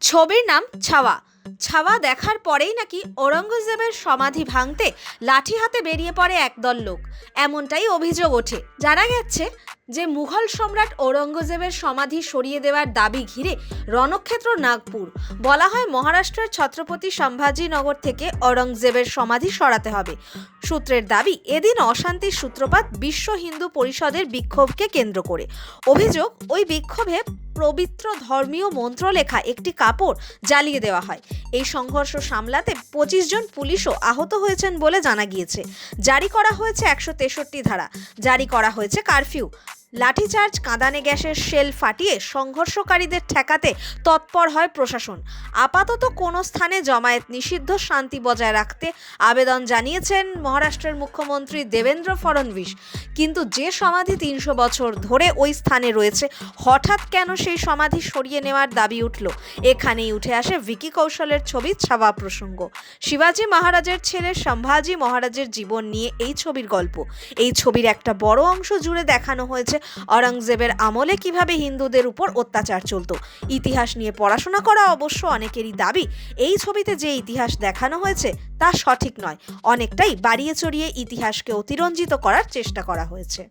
ছবির নাম ছাওয়া। ছাওয়া দেখার পরেই নাকি ঔরঙ্গজেবের সমাধি ভাঙতে লাঠি হাতে বেরিয়ে পড়ে একদল লোক। এমনটাই অভিযোগ ওঠে। জানা গেছে যে মুঘল সম্রাট ঔরঙ্গজেবের সমাধি সরিয়ে দেওয়ার দাবি ঘিরে রণক্ষেত্র নাগপুর। বলা হয় মহারাষ্ট্রের ছত্রপতি সম্ভাজিনগর থেকে ঔরঙ্গজেবের সমাধি সরাতে হবে। সূত্রের দাবি, এদিন অশান্তির সূত্রপাত বিশ্ব হিন্দু পরিষদের বিক্ষোভকে কেন্দ্র করে। অভিযোগ, ওই বিক্ষোভে পবিত্র ধর্মীয় মন্ত্র লেখা একটি কাপড় জ্বালিয়ে দেওয়া হয়। এই সংঘর্ষ সামলাতে পঁচিশ জন পুলিশও আহত হয়েছেন বলে জানা গিয়েছে। জারি করা হয়েছে একশো তেষট্টি ধারা। জারি করা হয়েছে কারফিউ। লাঠিচার্জ কাঁদানে গ্যাসের শেল ফাটিয়ে সংঘর্ষকারীদের ঠেকাতে তৎপর হয় প্রশাসন। আপাতত কোনো স্থানে জমায়েত নিষিদ্ধ শান্তি বজায় রাখতে আবেদন জানিয়েছেন মহারাষ্ট্রের মুখ্যমন্ত্রী দেবেন্দ্র ফডণবীশ কিন্তু যে সমাধি তিনশো বছর ধরে ওই স্থানে রয়েছে, হঠাৎ কেন সেই সমাধি সরিয়ে নেওয়ার দাবি উঠল? এখানেই উঠে আসে ভিকি কৌশলের ছবি ছাওয়া প্রসঙ্গ। শিবাজি মহারাজের ছেলে সম্ভাজি মহারাজের জীবন নিয়ে এই ছবির গল্প। এই ছবির একটা বড় অংশ জুড়ে দেখানো হয়েছে অরঙ্গজেবের আমলে কীভাবে হিন্দুদের উপর অত্যাচার চলতো? ইতিহাস নিয়ে পড়াশোনা করা অবশ্য অনেকেরই দাবি, এই ছবিতে যে ইতিহাস দেখানো হয়েছে তা সঠিক নয়। অনেকটাই বাড়িয়ে চড়িয়ে ইতিহাসকে অতিরঞ্জিত করার চেষ্টা করা হয়েছে।